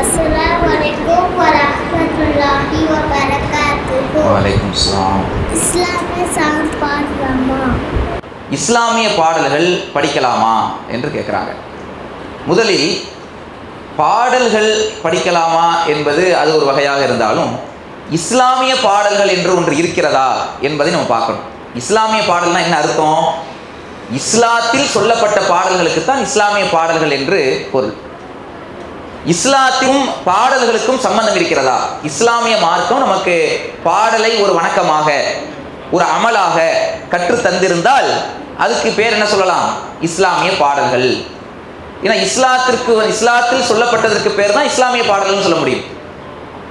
அஸ்ஸலாமு அலைக்கும் வரஹ்மத்துல்லாஹி வபரகாத்துஹு வலைக்கும் சலாம் இஸ்லாமிய சாங் பாடலாமா? இஸ்லாமிய பாடல்கள் படிக்கலாமா என்று கேட்குறாங்க முதலில் பாடல்கள் படிக்கலாமா என்பது அது ஒரு வகையாக இருந்தாலும் இஸ்லாமிய பாடல்கள் என்று ஒன்று இருக்கிறதா என்பதை நம்ம பார்க்கணும். இஸ்லாமிய பாடல்னா என்ன அர்த்தம்? இஸ்லாத்தில் சொல்லப்பட்ட பாடல்களுக்கு தான் இஸ்லாமிய பாடல்கள் என்று பொருள். இஸ்லாத்திலும் பாடல்களுக்கும் சம்பந்தம் இருக்கிறதா? இஸ்லாமிய மார்க்கம் நமக்கு பாடலை ஒரு வணக்கமாக ஒரு அமலாக கற்று தந்திருந்தால் அதுக்கு பேர் என்ன சொல்லலாம்? இஸ்லாமிய பாடல்கள். ஏன்னா இஸ்லாத்திற்கு இஸ்லாத்தில் சொல்லப்பட்டதற்கு பேர் தான் இஸ்லாமிய பாடல்கள்னு சொல்ல முடியும்.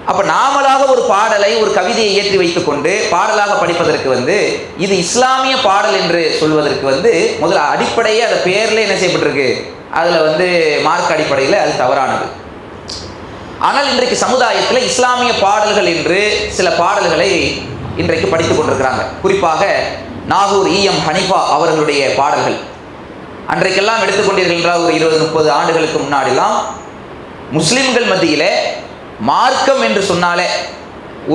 அப்ப நாமளாக ஒரு பாடலை ஒரு கவிதையை இயற்றி வைத்துக்கொண்டு பாடலாக படிப்பதற்கு வந்து இது இஸ்லாமிய பாடல் என்று சொல்வதற்கு வந்து முதல்ல அடிப்படையே அந்த பேர்ல என்ன செய்யப்பட்டிருக்கு? அதுல வந்து மார்க் அடிப்படையில் அது தவறானது. ஆனால் இன்றைக்கு சமுதாயத்தில் இஸ்லாமிய பாடல்கள் என்று சில பாடல்களை இன்றைக்கு படித்துக் கொண்டிருக்கிறாங்க. குறிப்பாக நாகூர் இஎம் ஹனிஃபா அவர்களுடைய பாடல்கள். அன்றைக்கெல்லாம் எடுத்துக்கொண்டீர்கள் என்றால் ஒரு இருபது முப்பது ஆண்டுகளுக்கு முன்னாடிலாம் முஸ்லிம்கள் மத்தியில் மார்க்கம் என்று சொன்னாலே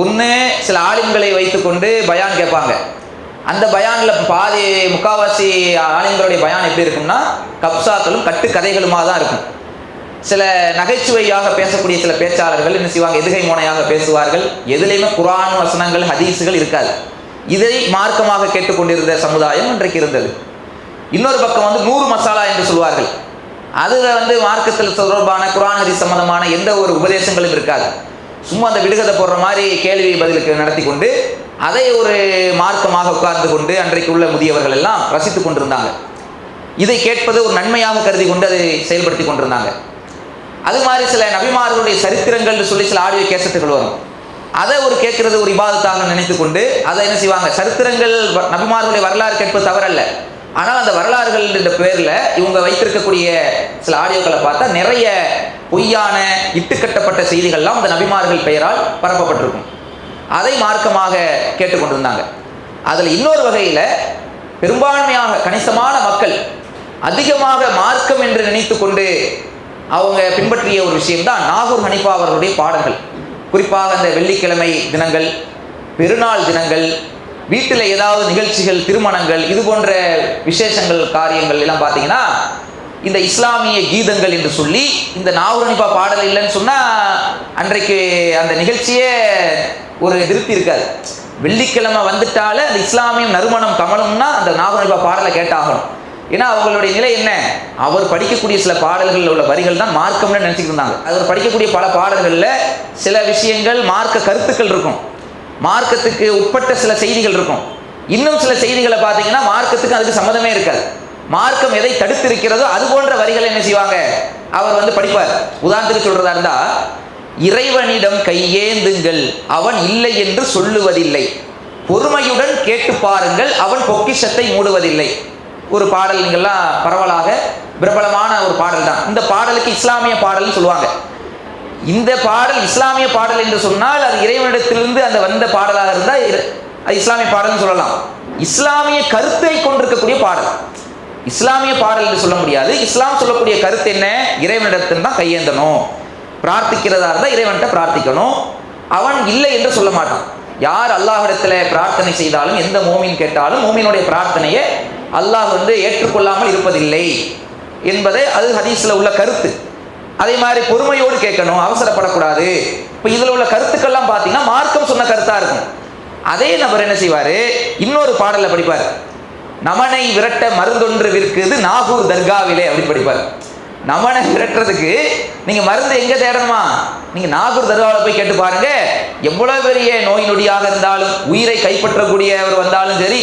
ஒன்று சில ஆலிம்களை வைத்துக்கொண்டு பயான் கேட்பாங்க. அந்த பயானில் பாதி முக்காவாசி ஆளுங்களுடைய பயான் எப்படி இருக்கும்னா கப்சாக்களும் கட்டு கதைகளுமாக தான் இருக்கும். சில நகைச்சுவையாக பேசக்கூடிய சில பேச்சாளர்கள் என்ன செய்வாங்க எதுகை மோனையாக பேசுவார்கள். எதுலேயுமே குரான் வசனங்கள் ஹதீஸுகள் இருக்காது. இதை மார்க்கமாக கேட்டுக்கொண்டிருந்த சமுதாயம் இன்றைக்கு இருந்தது. இன்னொரு பக்கம் வந்து நூறு மசாலா என்று சொல்வார்கள். அதில் வந்து மார்க்கத்தில் தொடர்பான குரான் ஹதீஸ் சம்பந்தமான எந்த ஒரு உபதேசங்களும் இருக்காது. சும்மா அந்த விடுகதை போடுற மாதிரி கேள்வி பதிலுக்கு நடத்தி கொண்டு அதை ஒரு மார்க்கமாக உட்கார்ந்து கொண்டு அன்றைக்கு உள்ள முதியவர்கள் எல்லாம் ரசித்து கொண்டிருந்தாங்க. இதை கேட்பது ஒரு நன்மையாக கருதி கொண்டு அதை செயல்படுத்தி கொண்டிருந்தாங்க. அது மாதிரி சில நபிமார்களுடைய சரித்திரங்கள்னு சொல்லி சில ஆடியோ கேசட்டுகள் வரும். அதை ஒரு கேட்கறது ஒரு இபாதத்தாக நினைத்து கொண்டு அதை என்ன செய்வாங்க? சரித்திரங்கள் வ- நபிமார்களுடைய வரலாறு கேட்பது தவறல்ல. ஆனால் அந்த வரலாறுகள் என்ற பேரில் இவங்க வைத்திருக்கக்கூடிய சில ஆடியோக்களை பார்த்தா நிறைய பொய்யான இட்டுக்கட்டப்பட்ட செய்திகள்லாம் அந்த நபிமார்கள் பெயரால் பரப்பப்பட்டிருக்கும். அதை மார்க்கமாக கேட்டுக்கொண்டிருந்தாங்க. அதில் இன்னொரு வகையில் பெரும்பான்மையாக கணிசமான மக்கள் அதிகமாக மார்க்கம் என்று நினைத்து கொண்டு அவங்க பின்பற்றிய ஒரு விஷயம்தான் நாகூர் ஹனிஃபா அவர்களுடைய பாடல்கள். குறிப்பாக அந்த வெள்ளிக்கிழமை தினங்கள் பெருநாள் தினங்கள் வீட்டில் ஏதாவது நிகழ்ச்சிகள் திருமணங்கள் இது போன்ற விசேஷங்கள் காரியங்கள் எல்லாம் பார்த்தீங்கன்னா இந்த இஸ்லாமிய கீதங்கள் என்று சொல்லி இந்த நாகூர் ஹனிஃபா பாடல் இல்லைன்னு சொன்னால் அன்றைக்கு அந்த நிகழ்ச்சியே ஒரு திருப்தி இருக்காது. வெள்ளிக்கிழமை வந்துட்டாலே அந்த இஸ்லாமியம் நறுமணம் கமலம்னா அந்த நாகூர் ஹனிஃபா பாடலை கேட்டாகணும். ஏன்னா அவங்களுடைய நிலை என்ன? அவர் படிக்கக்கூடிய சில பாடல்களில் உள்ள வரிகள் தான் மார்க்கம்னு நினச்சிட்டு இருந்தாங்க. அவர் படிக்கக்கூடிய பல பாடல்களில் சில விஷயங்கள் மார்க்க கருத்துக்கள் இருக்கும். மார்க்கத்துக்கு உட்பட்ட சில செய்திகள் இருக்கும். இன்னும் சில செய்திகளை பார்த்தீங்கன்னா மார்க்கத்துக்கு அதுக்கு சம்மந்தமே இருக்காது. மார்க்கம் எதை தடுத்திருக்கிறதோ அது போன்ற வரிகளை என்ன செய்வாங்க? அவர் வந்து படிப்பார். உதாரணத்துக்கு சொல்றதா இருந்தா இறைவனிடம் கையேந்துங்கள் அவன் இல்லை என்று சொல்லுவதில்லை. பொறுமையுடன் கேட்டு பாருங்கள் அவன் பொக்கிஷத்தை மூடுவதில்லை. ஒரு பாடல் நீங்கள்லாம் பரவலாக பிரபலமான ஒரு பாடல் தான். இந்த பாடலுக்கு இஸ்லாமிய பாடல்னு சொல்லுவாங்க. இந்த பாடல் இஸ்லாமிய பாடல் என்று சொன்னால் அது இறைவனிடத்திலிருந்து அந்த வந்த பாடலாக இருந்தால் அது இஸ்லாமிய பாடல்னு சொல்லலாம். இஸ்லாமிய கருத்தை கொண்டிருக்கக்கூடிய பாடல். இஸ்லாமிய பாடல் என்று சொல்ல முடியாது. இஸ்லாம் சொல்லக்கூடிய கருத்து என்ன? இறைவனிடத்தில் தான் கையேந்தணும். பிரார்த்திக்கிறதா இருந்தால் இறைவன்கிட்ட பிரார்த்திக்கணும். அவன் இல்லை என்று சொல்ல மாட்டான். யார் அல்லாஹிடத்தில் பிரார்த்தனை செய்தாலும் எந்த மோமின் கேட்டாலும் மோமினுடைய பிரார்த்தனையை அல்லாஹ் வந்து ஏற்றுக்கொள்ளாமல் இருப்பதில்லை என்பதை அது ஹதீஸில் உள்ள கருத்து. அதே மாதிரி பொறுமையோடு கேட்கணும் அவசரப்படக்கூடாது. இப்போ இதில் உள்ள கருத்துக்கள்லாம் பார்த்தீங்கன்னா மார்க்கம் சொன்ன கருத்தாக இருக்கும். அதே நபர் என்ன செய்வார்? இன்னொரு பாடலை படிப்பார். நமனை விரட்ட மருந்தொன்று விற்குது நாகூர் தர்காவிலே அப்படி படிப்பார். நமனை விரட்டுறதுக்கு நீங்கள் மருந்து எங்கே தேடணுமா? நீங்கள் நாகூர் தர்காவில் போய் கேட்டு பாருங்க. எவ்வளோ பெரிய நோய் நொடியாக இருந்தாலும் உயிரை கைப்பற்றக்கூடியவர் வந்தாலும் சரி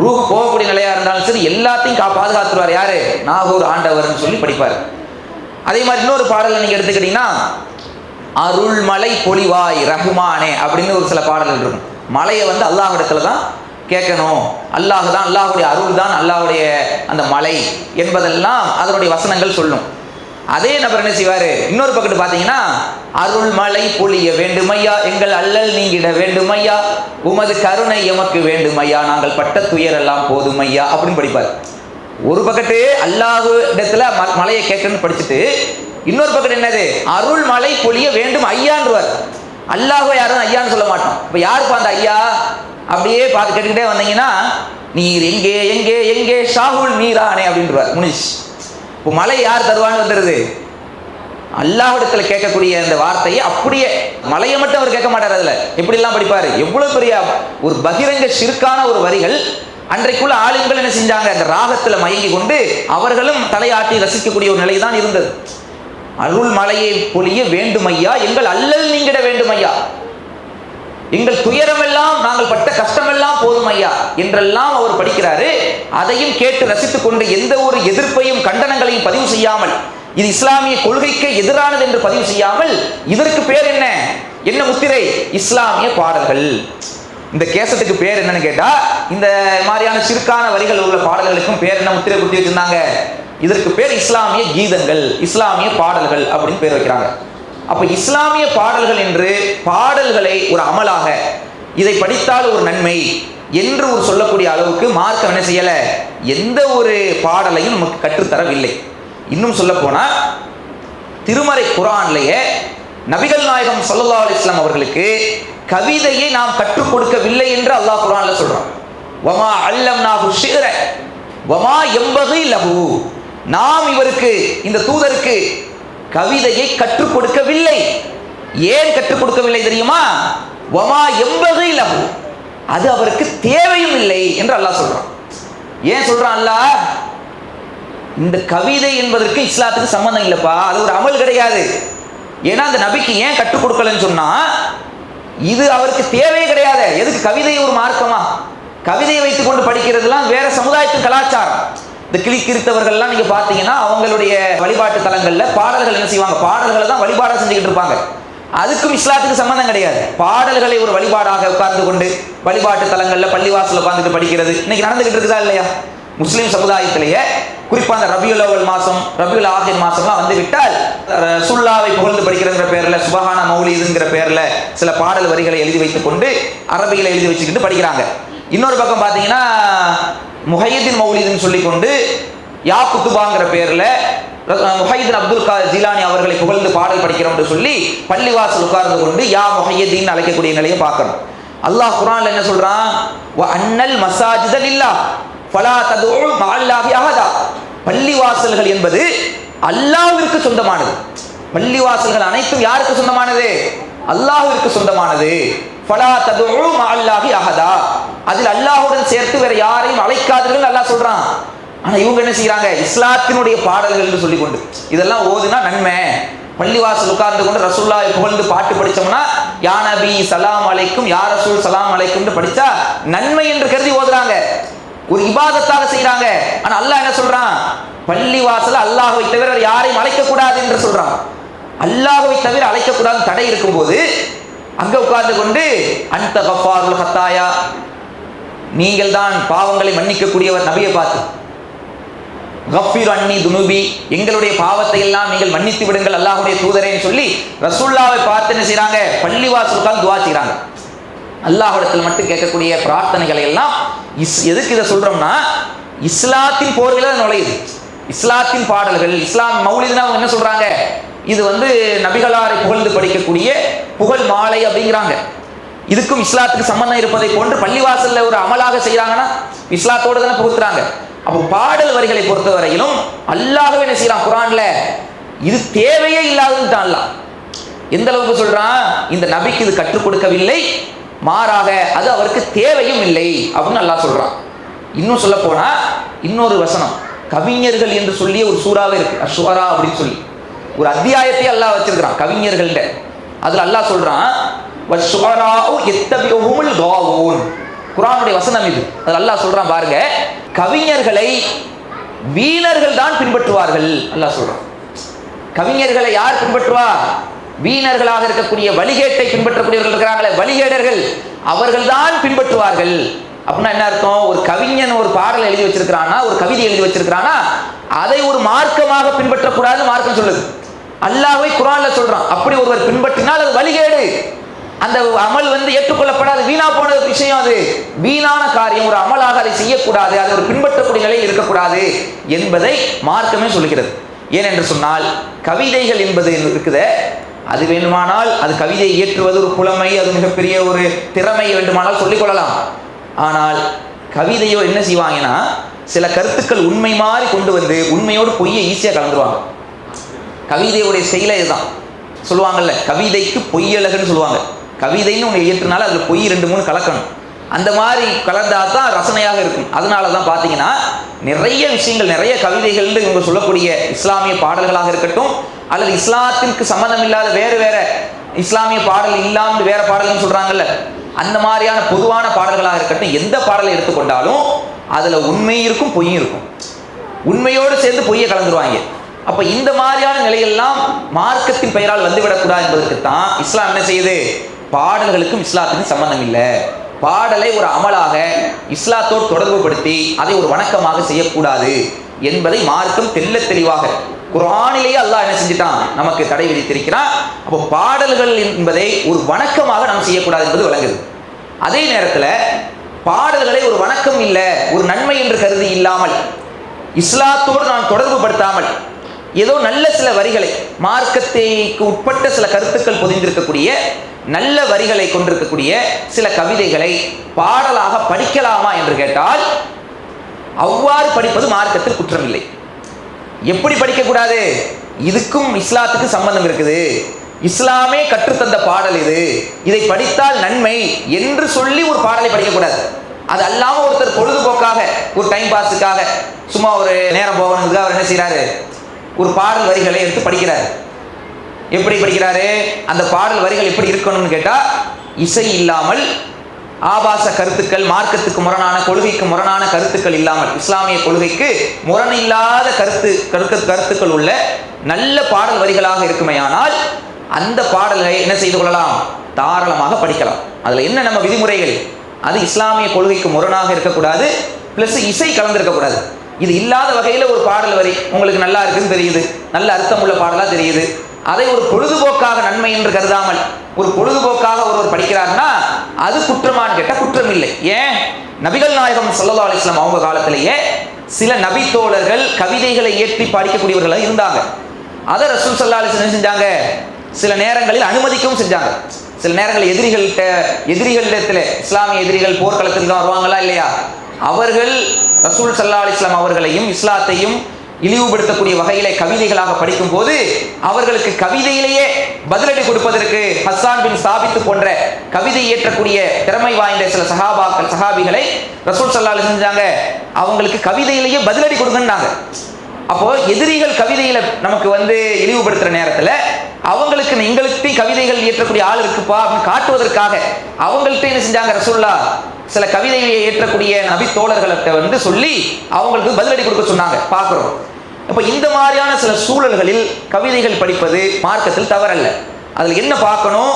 ரூஹ் போகக்கூடிய நிலையாக இருந்தாலும் சரி எல்லாத்தையும் கா பாதுகாத்துருவார் யாரு? நாகூர் ஆண்டவர்னு சொல்லி படிப்பார். அதே மாதிரி இன்னொரு பாடலை நீங்க எடுத்துக்கிட்டீங்கன்னா அருள்மலை பொலிவாய் ரஹ்மானே அப்படின்னு ஒரு சில பாடல்கள் இருக்கும். மலையை வந்து அல்லாஹ்விடத்துல தான் கேட்கணும். அல்லாஹ் தான் அல்லாஹுடைய அருள் தான் அல்லாஹுடைய அந்த மலை என்பதெல்லாம் அதனுடைய வசனங்கள் சொல்லும். அதே நபர் என்ன செய்வார்? இன்னொரு பக்கத்து பார்த்தீங்கன்னா அருள்மலை பொழிய வேண்டுமையா? எங்கள் அல்லல் நீங்கிட வேண்டுமையா? உமது கருணை எமக்கு வேண்டுமையா? நாங்கள் பட்ட துயரெல்லாம் போதுமையா? அப்படின்னு படிப்பார். ஒரு பக்கத்து அல்லாஹு இடத்துல ம- மலையை கேட்கணும்னு படிச்சுட்டு இன்னொரு பக்கம் என்னது? அருள் மலை பொழிய வேண்டும் ஐயான்றவர். அல்லாஹோ யாரும் ஐயான்னு சொல்ல மாட்டோம். இப்போ யாருப்பா அந்த ஐயா? அப்படியே பார்த்து கேட்டுக்கிட்டே வந்தீங்கன்னா நீர் எங்கே எங்கே எங்கே? ஷாகுல் நீரானே அப்படின்றவர். முனிஷ் இப்போ மழை யார் தருவான்னு வந்துடுது அல்லாஹிடத்தில் கேட்கக்கூடிய அந்த வார்த்தையை அப்படியே மலையை மட்டும் அவர் கேட்க மாட்டார் அதில். எப்படிலாம் படிப்பாரு? எவ்வளவு பெரிய ஒரு பகிரங்க சிறுக்கான ஒரு வரிகள். அன்றைக்குள்ள ஆளுங்கள் என்ன செஞ்சாங்க? அந்த ராகத்துல மயங்கி கொண்டு அவர்களும் தலையாட்டி ரசிக்கக்கூடிய ஒரு நிலை தான் இருந்தது. அருள் மலையை பொழிய வேண்டும் ஐயா எங்கள் அல்லல் நீங்கிட வேண்டும் ஐயா எங்கள் துயரமெல்லாம் நாங்கள் பட்ட கஷ்டம் ஐயா என்றெல்லாம் அவர் படிக்கிறாரு. அதையும் கேட்டு ரசித்துக் கொண்டு எந்த ஒரு எதிர்ப்பையும் கண்டனங்களையும் பதிவு செய்யாமல் இது இஸ்லாமிய கொள்கைக்கு எதிரானது என்று பதிவு செய்யாமல் இதற்கு பேர் என்ன? என்ன முத்திரை? இஸ்லாமிய பாடல்கள். இந்த கேசத்துக்கு பேர் என்னன்னு கேட்டா இந்த மாதிரியான சிறுக்கான வரிகள் உள்ள பாடல்களுக்கும் பேர் என்ன முத்திரை குத்தி வச்சிருந்தாங்க? இதற்கு பேர் இஸ்லாமிய கீதங்கள் இஸ்லாமிய பாடல்கள் அப்படின்னு பேர் வைக்கிறாங்க. அப்ப இஸ்லாமிய பாடல்கள் என்று பாடல்களை ஒரு அமலாக இதை படித்தால் ஒரு நன்மை. என்று ஒரு சொல்லக்கூடிய அளவுக்கு மார்க்கம் என்ன செய்யலை? எந்த ஒரு பாடலையும் நமக்கு கற்றுத்தரவில்லை. இன்னும் சொல்ல போனால் திருமறை குரான்லேயே நபிகள் நாயகம் சல்லா அலைஹி அவர்களுக்கு கவிதையை நாம் கற்றுக் கொடுக்கவில்லை என்று அல்லாஹ் குரான்ல சொல்றான். வமா அல்லம் நாகு ஷிர வமா எம்பது லபு நாம் இவருக்கு இந்த தூதருக்கு கவிதையை கற்றுக் கொடுக்கவில்லை. ஏன் கற்றுக் கொடுக்கவில்லை தெரியுமா? வமா எம்பது லபு அது அவருக்கு தேவையும் இல்லை என்று அல்லாஹ் சொல்றான். ஏன் சொல்றான் அல்லாஹ்? இந்த கவிதை என்பதற்கு இஸ்லாத்துக்கு சம்மந்தம் இல்லைப்பா. அது ஒரு அமல் கிடையாது. ஏன்னா அந்த நபிக்கு ஏன் கற்றுக் கொடுக்கலன்னு சொன்னா இது அவருக்கு தேவையே கிடையாது. எதுக்கு? கவிதை ஒரு மார்க்கமா? கவிதையை வைத்துக் கொண்டு படிக்கிறதுலாம் வேற சமுதாயத்தின் கலாச்சாரம். இந்த கிளி கிறித்தவர்கள்லாம் நீங்க பார்த்தீங்கன்னா அவங்களுடைய வழிபாட்டு தலங்கள்ல பாடல்கள் என்ன செய்வாங்க? பாடல்களை தான் வழிபாடாக செஞ்சுக்கிட்டு இருப்பாங்க. அதுக்கும் இஸ்லாத்துக்கு சம்மந்தம் கிடையாது. பாடல்களை ஒரு வழிபாடாக உட்கார்ந்து கொண்டு வழிபாட்டு தலங்களில் பள்ளிவாசல் உட்கார்ந்துட்டு படிக்கிறது. இன்னைக்கு நடந்துகிட்டு இருக்குதா இல்லையா? முஸ்லீம் சமுதாயத்திலேயே குறிப்பாக அந்த ரபியுல் அவ்வல் மாசம் ரபியுல் ஆஹிர் மாசம்லாம் வந்து விட்டால் சுல்லாவை புகழ்ந்து படிக்கிறங்கிற பேர்ல சுபஹான மௌலிதுங்கிற பேர்ல சில பாடல் வரிகளை எழுதி வைத்துக் கொண்டு அரபிகளை எழுதி வச்சுக்கிட்டு படிக்கிறாங்க. இன்னொரு பக்கம் பார்த்தீங்கன்னா முஹையத்தின் மௌலிதுன்னு சொல்லிக்கொண்டு யா குத்துபாங்கிற பேர்ல முஹைதீன் அப்துல் கா ஜிலானி அவர்களை புகழ்ந்து பாடல் படிக்கிறோம் என்று சொல்லி பள்ளிவாசல் உட்கார்ந்து கொண்டு யா முஹையதீன் அழைக்கக்கூடிய நிலையை பார்க்கணும். அல்லாஹ் குரான்ல என்ன சொல்றான்? அண்ணல் அன்னல் இல்லா லில்லா ஃபலா ததுஉ மஅல்லாஹி அஹதா. பள்ளிவாசல்கள் என்பது அல்லாஹ்விற்கு சொந்தமானது. பள்ளிவாசல்கள் அனைத்தும் யாருக்கு சொந்தமானது? அல்லாஹ்விற்கு சொந்தமானது. ஃபலா ததுஉ மஅல்லாஹி அஹதா. அதில் அல்லாஹுடன் சேர்த்து வேற யாரையும் அழைக்காதீர்கள் அல்லாஹ் சொல்றான். ஆனால் இவங்க என்ன செய்கிறாங்க இஸ்லாத்தினுடைய பாடல்கள் என்று சொல்லி கொண்டு இதெல்லாம் ஓதுனா நன்மை. பள்ளிவாசல் உட்கார்ந்து கொண்டு ரசூல்லாவை புகழ்ந்து பாட்டு படித்தோம்னா யா நபி சலாம் அலைக்கும் யா ரசூல் சலாம் அலைக்கும்னு படித்தா நன்மை என்று கருதி ஓதுறாங்க. ஒரு இபாதத்தாக செய்கிறாங்க ஆனால் அல்லாஹ் என்ன சொல்கிறான் பள்ளிவாசல் அல்லாஹ்வை தவிர யாரையும் அழைக்கக்கூடாது என்று சொல்கிறான் அல்லாஹவை தவிர அழைக்கக்கூடாது தடை இருக்கும்போது அங்கே உட்கார்ந்து கொண்டு அந்த கஃபாருல் ஹத்தாயா நீங்கள் தான் பாவங்களை மன்னிக்கக்கூடியவர் நபியை பார்த்து. கஃபீர் அன்னி துனுபி. எங்களுடைய பாவத்தை எல்லாம் நீங்கள் மன்னித்து விடுங்கள் அல்லாஹுடைய தூதரேன்னு சொல்லி ரசுல்லாவை பார்த்து என்ன செய்றாங்க? பள்ளிவாசலுக்காக துவா செய்றாங்க. அல்லாஹ்விடத்தில் மட்டும் கேட்கக்கூடிய பிரார்த்தனைகளை எல்லாம் இஸ் எதுக்கு இதை சொல்றோம்னா இஸ்லாத்தின் போர்களை நுழையுது. இஸ்லாத்தின் பாடல்கள் இஸ்லாம் மௌலிதுனா அவங்க என்ன சொல்றாங்க? இது வந்து நபிகளாரை புகழ்ந்து படிக்கக்கூடிய புகழ் மாலை அப்படிங்கிறாங்க. இதுக்கும் இஸ்லாத்துக்கு சம்பந்தம் இருப்பதை போன்று பள்ளிவாசல்ல ஒரு அமலாக செய்கிறாங்கன்னா இஸ்லாத்தோடு தானே புகுத்துறாங்க. அப்போ பாடல் வரிகளை பொறுத்த வரையிலும் அல்லாஹ்வே என்ன செய்யலாம் குரான்ல? இது தேவையே இல்லாதுன்னு தான் எந்த அளவுக்கு சொல்றான்? இந்த நபிக்கு இது கற்றுக் கொடுக்கவில்லை. மாறாக அது அவருக்கு தேவையும் இல்லை அப்படின்னு அல்லாஹ் சொல்றான். இன்னும் சொல்ல போனா இன்னொரு வசனம். கவிஞர்கள் என்று சொல்லி ஒரு சூறாவே இருக்கு. அஸ்வரா அப்படின்னு சொல்லி. ஒரு அத்தியாயத்தை அல்லாஹ் வச்சிருக்கிறான் கவிஞர்கள்ட்ட. அதுல அல்லாஹ் சொல்றான் குரானுடைய வசனம் இது. அல்லாஹ் சொல்றான் பாருங்க கவிஞர்களை வீணர்கள் தான் பின்பற்றுவார்கள் அல்லாஹ் சொல்றான். கவிஞர்களை யார் பின்பற்றுவா வீணர்களாக இருக்கக்கூடிய வழிகேட்டை பின்பற்றக்கூடியவர்கள் இருக்கிறாங்களே வழிகேடர்கள். அவர்கள் தான் பின்பற்றுவார்கள். அப்படின்னா என்ன அர்த்தம்? ஒரு கவிஞன் ஒரு பாடல் எழுதி வச்சிருக்கிறானா ஒரு கவிதை எழுதி வச்சிருக்கிறானா அதை ஒரு மார்க்கமாக பின்பற்றக்கூடாது மார்க்கம் சொல்லுது. அல்லாஹ்வை குரான்ல சொல்றான். அப்படி ஒருவர் பின்பற்றினால் அது வழிகேடு. அந்த அமல் வந்து ஏற்றுக்கொள்ளப்படாது வீணா போன விஷயம் அது. வீணான காரியம் ஒரு அமலாக அதை செய்யக்கூடாது அது ஒரு பின்பற்றக்கூடிய நிலையில் இருக்கக்கூடாது என்பதை மார்க்கமே சொல்லுகிறது. ஏனென்று சொன்னால் கவிதைகள் என்பது இருக்குத. அது வேண்டுமானால் அது கவிதை இயற்றுவது ஒரு புலமை அது மிகப்பெரிய ஒரு திறமை வேண்டுமானால் சொல்லிக்கொள்ளலாம் ஆனால் கவிதையோ என்ன செய்வாங்கன்னா சில கருத்துக்கள் உண்மை மாதிரி கொண்டு வந்து உண்மையோடு பொய்யை ஈஸியாக கலந்துருவாங்க. கவிதையுடைய செயலை இதுதான். சொல்லுவாங்கல்ல கவிதைக்கு பொய்யழகுன்னு சொல்லுவாங்க. கவிதைன்னு ஒன்று இயற்றினால அதில் பொய் ரெண்டு மூணு கலக்கணும். அந்த மாதிரி கலந்தா தான் ரசனையாக இருக்கும். அதனால தான் பார்த்தீங்கன்னா நிறைய விஷயங்கள் நிறைய கவிதைகள்னு இவங்க சொல்லக்கூடிய இஸ்லாமிய பாடல்களாக இருக்கட்டும் அல்லது இஸ்லாத்திற்கு சம்மந்தம் இல்லாத வேறு வேற இஸ்லாமிய பாடல் இல்லாமல் வேற பாடல்னு சொல்றாங்கல்ல அந்த மாதிரியான பொதுவான பாடல்களாக இருக்கட்டும் எந்த பாடலை எடுத்துக்கொண்டாலும் அதில் உண்மை இருக்கும் பொய்யும் இருக்கும். உண்மையோடு சேர்ந்து பொய்யை கலந்துருவாங்க. அப்போ இந்த மாதிரியான நிலையெல்லாம் மார்க்கத்தின் பெயரால் வந்துவிடக்கூடாது என்பதற்கு தான் இஸ்லாம் என்ன செய்யுது? பாடல்களுக்கும் இஸ்லாத்துக்கும் சம்பந்தம் இல்லை பாடலை ஒரு அமலாக இஸ்லாத்தோடு தொடர்புபடுத்தி அதை ஒரு வணக்கமாக செய்யக்கூடாது என்பதை மார்க்கம் தெல்ல தெளிவாக குரானிலேயே அல்லாஹ் என்ன செஞ்சுட்டான்? நமக்கு தடை விதித்திருக்கிறான். அப்போ பாடல்கள் என்பதை ஒரு வணக்கமாக நாம் செய்யக்கூடாது என்பது விளங்குது. அதே நேரத்தில் பாடல்களை ஒரு வணக்கம் இல்லை ஒரு நன்மை என்று கருதி இல்லாமல் இஸ்லாத்தோடு நான் தொடர்பு படுத்தாமல் ஏதோ நல்ல சில வரிகளை மார்க்கத்தைக்கு உட்பட்ட சில கருத்துக்கள் பொதிந்திருக்கக்கூடிய நல்ல வரிகளை கொண்டிருக்கக்கூடிய சில கவிதைகளை பாடலாக படிக்கலாமா என்று கேட்டால் அவ்வாறு படிப்பது மார்க்கத்தில் குற்றமில்லை. எப்படி படிக்கக்கூடாது? இதுக்கும் இஸ்லாத்துக்கு சம்பந்தம் இருக்குது. இஸ்லாமே கற்றுத்தந்த பாடல் இது. இதை படித்தால் நன்மை என்று சொல்லி ஒரு பாடலை படிக்கக்கூடாது. அது அல்லாமல் ஒருத்தர் பொழுதுபோக்காக ஒரு டைம் பாஸுக்காக சும்மா ஒரு நேரம் போகணுங்கிறதுக்காக அவர் என்ன செய்கிறாரு ஒரு பாடல் வரிகளை எடுத்து படிக்கிறார். எப்படி படிக்கிறாரு? அந்த பாடல் வரிகள் எப்படி இருக்கணும்னு கேட்டா இசை இல்லாமல் ஆபாச கருத்துக்கள் மார்க்கத்துக்கு முரணான கொள்கைக்கு முரணான கருத்துக்கள் இல்லாமல் இஸ்லாமிய கொள்கைக்கு முரணில்லாத கருத்து கருத்து கருத்துக்கள் உள்ள நல்ல பாடல் வரிகளாக இருக்குமேயானால் அந்த பாடல்களை என்ன செய்து கொள்ளலாம்? தாராளமாக படிக்கலாம். அதுல என்ன நம்ம விதிமுறைகள்? அது இஸ்லாமிய கொள்கைக்கு முரணாக இருக்கக்கூடாது பிளஸ் இசை கலந்திருக்கக்கூடாது. இது இல்லாத வகையில் ஒரு பாடல் வரி உங்களுக்கு நல்லா இருக்குன்னு தெரியுது. நல்ல அர்த்தமுள்ள பாடலாக தெரியுது. அதை ஒரு பொழுதுபோக்காக நன்மை என்று கருதாமல் ஒரு பொழுதுபோக்காக ஒருவர் படிக்கிறார்னா அது குற்றமான்னு கேட்டால் குற்றம் இல்லை. ஏன்? நபிகள் நாயகம் சல்லா அலிஸ்லாம் அவங்க காலத்திலேயே சில நபி தோழர்கள் கவிதைகளை ஏற்றி படிக்கக்கூடியவர்களாக இருந்தாங்க. அதை ரசூல் சல்லா அலிஸ்லாம் செஞ்சாங்க? சில நேரங்களில் அனுமதிக்கவும் செஞ்சாங்க. சில நேரங்கள் எதிரிகள்கிட்ட எதிரிகளிடத்தில் இஸ்லாமிய எதிரிகள் போர்க்களத்தில் தான் வருவாங்களா இல்லையா? அவர்கள் ரசூல் சல்லா அலிஸ்லாம் அவர்களையும் இஸ்லாத்தையும் இழிவுபடுத்தக்கூடிய வகையிலே கவிதைகளாக படிக்கும் போது அவர்களுக்கு கவிதையிலேயே பதிலடி கொடுப்பதற்கு ஹசான் பின் சாபித்து போன்ற கவிதை இயற்றக்கூடிய திறமை வாய்ந்த சில சஹாபாக்கள் சஹாபிகளை ரசூல் சல்லால் செஞ்சாங்க. அவங்களுக்கு கவிதையிலேயே பதிலடி கொடுங்கன்னாங்க. அப்போ எதிரிகள் கவிதையில நமக்கு வந்து இழிவுபடுத்துற நேரத்துல அவங்களுக்கு எங்களுக்கு கவிதைகள் இயற்றக்கூடிய ஆள் இருக்குப்பா அப்படின்னு காட்டுவதற்காக அவங்கள்ட்ட என்ன செஞ்சாங்க ரசூல்லா சில கவிதைகளை ஏற்றக்கூடிய நபி தோழர்கள்ட்ட வந்து சொல்லி அவங்களுக்கு பதிலடி கொடுக்க சொன்னாங்க. பார்க்குறோம். அப்போ இந்த மாதிரியான சில சூழல்களில் கவிதைகள் படிப்பது மார்க்கத்தில் தவறல்ல. அதில் என்ன பார்க்கணும்?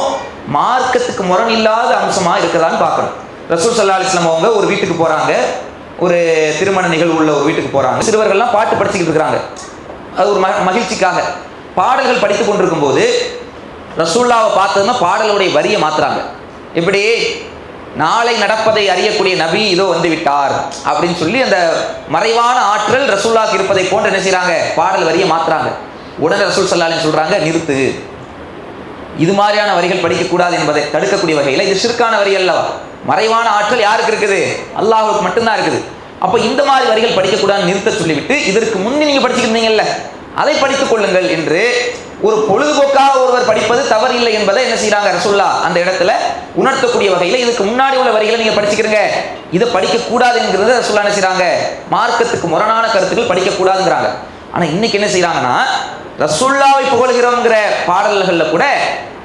மார்க்கத்துக்கு முரணில்லாத அம்சமாக இருக்கதான்னு பார்க்கணும். ரசூல் சல்லா அலிஸ்லாம் அவங்க ஒரு வீட்டுக்கு போகிறாங்க ஒரு திருமண நிகழ்வு உள்ள ஒரு வீட்டுக்கு போகிறாங்க சிறுவர்கள்லாம் பாட்டு படிச்சுக்கிட்டு இருக்கிறாங்க. அது ஒரு மகிழ்ச்சிக்காக. பாடல்கள் படித்து கொண்டிருக்கும் போது ரசூல்லாவை பார்த்ததுன்னா பாடலுடைய வரியை மாத்துறாங்க. எப்படி நாளை நடப்பதை அறியக்கூடிய நபி இதோ வந்து விட்டார் அப்படின்னு சொல்லி அந்த மறைவான ஆற்றல் ரசூல்லாக்கு இருப்பதை போன்று என்ன செய்றாங்க? பாடல் வரியை மாத்துறாங்க. உடனே ரசூல் சல்லாலின்னு சொல்றாங்க நிறுத்து. இது மாதிரியான வரிகள் படிக்கக்கூடாது என்பதை தடுக்கக்கூடிய வகையில் இது ஷிர்கான வரி அல்லவா? மறைவான ஆற்றல் யாருக்கு இருக்குது? அல்லாஹுக்கு மட்டும்தான் இருக்குது. அப்போ இந்த மாதிரி வரிகள் படிக்கக்கூடாதுன்னு நிறுத்த சொல்லிவிட்டு இதற்கு முன்னே நீங்கள் படிச்சுக்கிட்டீங்கல்ல அதை படித்துக் கொள்ளுங்கள் என்று ஒரு பொழுதுபோக்காக ஒருவர் படிப்பது தவறில்லை என்பதை என்ன செய்யறாங்க ரசுல்லா அந்த இடத்துல உணர்த்தக்கூடிய வகையில் இதுக்கு முன்னாடி உள்ள வரிகளை நீங்கள் படிச்சுக்கிறீங்க இதை படிக்கக்கூடாது என்கிறத ரசூல்லா என்ன செய்யறாங்க மார்க்கத்துக்கு முரணான கருத்துக்கள் படிக்கக்கூடாதுங்கிறாங்க ஆனால் இன்னைக்கு என்ன செய்யறாங்கன்னா ரசுல்லாவை புகழ்கிறோங்கிற பாடல்கள்ல கூட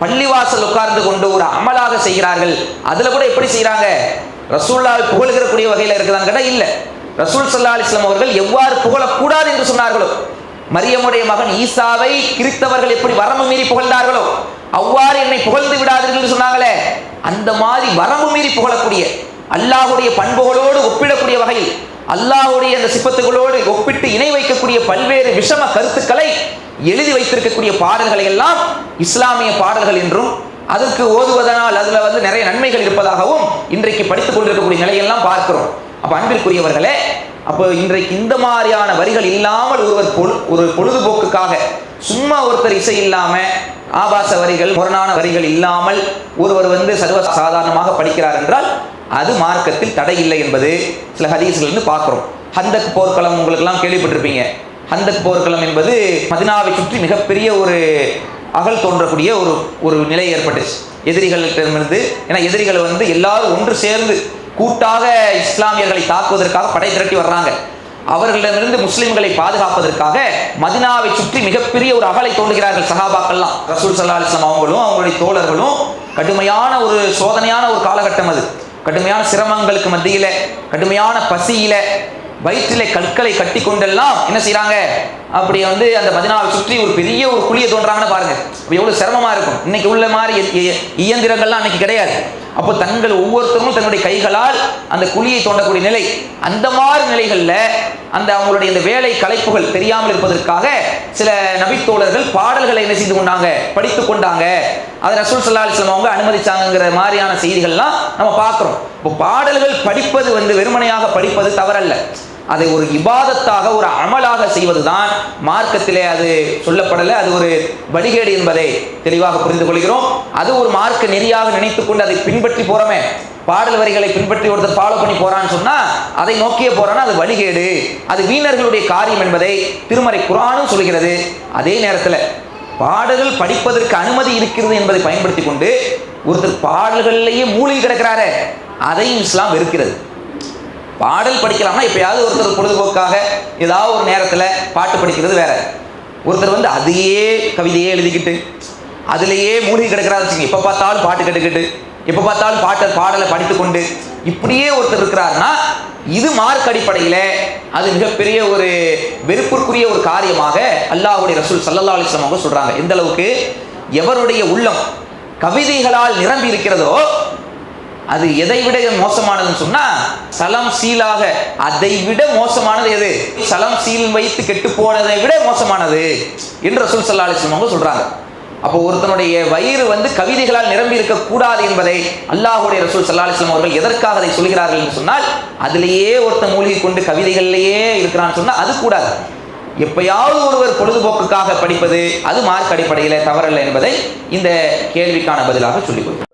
பள்ளிவாசல் உட்கார்ந்து கொண்டு ஒரு அமலாக செய்கிறார்கள். அதுல கூட எப்படி செய்யறாங்க ரசூல்லாவை புகழ்கிறக்கூடிய வகையில் இருக்குதான்னு கேட்டா இல்ல. ரசூல் சல்லா அலிஸ்லாம் அவர்கள் எவ்வாறு புகழக்கூடாது என்று சொன்னார்களோ மரியமுடைய மகன் ஈசாவை கிறிஸ்தவர்கள் எப்படி வரம்பு மீறி புகழ்ந்தார்களோ அவ்வாறு என்னை புகழ்ந்து விடாதீர்கள் சொன்னாங்களே அந்த மாதிரி வரம்பு மீறி புகழக்கூடிய அல்லாஹுடைய பண்புகளோடு ஒப்பிடக்கூடிய வகையில் அல்லாஹுடைய அந்த சிப்பத்துகளோடு ஒப்பிட்டு இணை வைக்கக்கூடிய பல்வேறு விஷம கருத்துக்களை எழுதி வைத்திருக்கக்கூடிய பாடல்களை எல்லாம் இஸ்லாமிய பாடல்கள் என்றும் அதற்கு ஓதுவதனால் அதுல வந்து நிறைய நன்மைகள் இருப்பதாகவும் இன்றைக்கு படித்துக் கொண்டிருக்கக்கூடிய நிலையெல்லாம் பார்க்கிறோம். அப்ப அன்பிற்குரியவர்களே அப்போ இன்றைக்கு இந்த மாதிரியான வரிகள் இல்லாமல் ஒருவர் பொழு ஒரு பொழுதுபோக்குக்காக சும்மா ஒருத்தர் இசை இல்லாம ஆபாச வரிகள் முரணான வரிகள் இல்லாமல் ஒருவர் வந்து சர்வ சாதாரணமாக படிக்கிறார் என்றால் அது மார்க்கத்தில் தடை இல்லை என்பது சில ஹதீஸ்கள் இருந்து பார்க்கிறோம். ஹந்தக் போர்க்களம் உங்களுக்கெல்லாம் கேள்விப்பட்டிருப்பீங்க. ஹந்தக் போர்க்களம் என்பது மதினாவை சுற்றி மிகப்பெரிய ஒரு அகல் தோன்றக்கூடிய ஒரு ஒரு நிலை ஏற்பட்டுச்சு. எதிரிகளிடமிருந்து ஏன்னா எதிரிகள் வந்து எல்லாரும் ஒன்று சேர்ந்து கூட்டாக இஸ்லாமியர்களை தாக்குவதற்காக படை திரட்டி வர்றாங்க. அவர்களிடமிருந்து முஸ்லிம்களை பாதுகாப்பதற்காக மதினாவை சுற்றி மிகப்பெரிய ஒரு அகலை தோன்றுகிறார்கள் சஹாபாக்கள்லாம். ரசூல் சல்லா அலிஸ்லாம் அவங்களும் அவங்களுடைய தோழர்களும். கடுமையான ஒரு சோதனையான ஒரு காலகட்டம் அது. கடுமையான சிரமங்களுக்கு மத்தியில கடுமையான பசியில வயிற்றிலே கற்களை கட்டி கொண்டெல்லாம் என்ன செய்கிறாங்க அப்படி வந்து அந்த மதினாவை சுற்றி ஒரு பெரிய ஒரு குழியை தோன்றாங்கன்னு பாருங்க. அப்போ எவ்வளோ சிரமமா இருக்கும். இன்னைக்கு உள்ள மாதிரி இய- இயந்திரங்கள்லாம் அன்னைக்கு கிடையாது. அப்போ தங்கள் ஒவ்வொருத்தரும் தன்னுடைய கைகளால் அந்த குழியை தோண்டக்கூடிய நிலை அந்த மாதிரி நிலைகளில் அந்த அவங்களுடைய இந்த வேலை கலைப்புகள் தெரியாமல் இருப்பதற்காக சில நபித்தோழர்கள் பாடல்களை என்ன செய்து கொண்டாங்க படித்து கொண்டாங்க. அதை ரசூல் சல்லா அலிஸ்லாம் அவங்க அனுமதிச்சாங்கங்கிற மாதிரியான செய்திகள்லாம் நம்ம பார்க்குறோம். இப்போ பாடல்கள் படிப்பது வந்து வெறுமனையாக படிப்பது தவறல்ல. அதை ஒரு இபாதத்தாக ஒரு அமலாக செய்வதுதான் மார்க்கத்திலே அது சொல்லப்படலை. அது ஒரு வழிகேடு என்பதை தெளிவாக புரிந்து கொள்கிறோம். அது ஒரு மார்க்க நெறியாக நினைத்துக்கொண்டு அதை பின்பற்றி போறோமே. பாடல் வரிகளை பின்பற்றி ஒருத்தர் ஃபாலோ பண்ணி போறான்னு சொன்னா அதை நோக்கிய போறான்னா அது வழிகேடு. அது வீணர்களுடைய காரியம் என்பதை திருமறை குரானும் சொல்கிறது அதே நேரத்தில் பாடல்கள் படிப்பதற்கு அனுமதி இருக்கிறது என்பதை பயன்படுத்தி கொண்டு ஒருத்தர் பாடல்கள்லேயே மூழ்கி கிடக்கிறாரே அதையும் இஸ்லாம் வெறுக்கிறது. பாடல் படிக்கலாம்னா எப்பயாவது ஒருத்தர் பொழுதுபோக்காக ஏதாவது ஒரு நேரத்தில் பாட்டு படிக்கிறது வேற. ஒருத்தர் வந்து அதையே கவிதையே எழுதிக்கிட்டு அதுலேயே மூழ்கி கிடக்கிறாரு வச்சுங்க எப்போ பார்த்தாலும் பாட்டு கேட்டுக்கிட்டு எப்போ பார்த்தாலும் பாட்டை பாடலை படித்துக்கொண்டு இப்படியே ஒருத்தர் இருக்கிறாருன்னா இது மார்க் அடிப்படையில் அது மிகப்பெரிய ஒரு வெறுப்பிற்குரிய ஒரு காரியமாக அல்லாஹுடைய ரசூல் சல்லல்லா அலிஸ்லாம் அவங்க சொல்றாங்க. எந்த அளவுக்கு எவருடைய உள்ளம் கவிதைகளால் நிரம்பி இருக்கிறதோ அது எதை விட மோசமானதுன்னு சொன்னா சலம் சீலாக அதை விட மோசமானது எது? சலம் சீல் வைத்து கெட்டு போனதை விட மோசமானது என்று ரசூல் சல்லா அலிஸ்லாம் அவங்க சொல்றாங்க. அப்போ ஒருத்தனுடைய வயிறு வந்து கவிதைகளால் நிரம்பி இருக்க கூடாது என்பதை அல்லாஹுடைய ரசூல் சல்லா அலிஸ்லாம் அவர்கள் எதற்காக அதை சொல்கிறார்கள் என்று சொன்னால் அதிலேயே ஒருத்தன் மூழ்கி கொண்டு கவிதைகள்லேயே இருக்கிறான்னு சொன்னா அது கூடாது. எப்பயாவது ஒருவர் பொழுதுபோக்குக்காக படிப்பது அது மார்க் அடிப்படையில் தவறல்ல என்பதை இந்த கேள்விக்கான பதிலாக சொல்லிக் கொடுக்கும்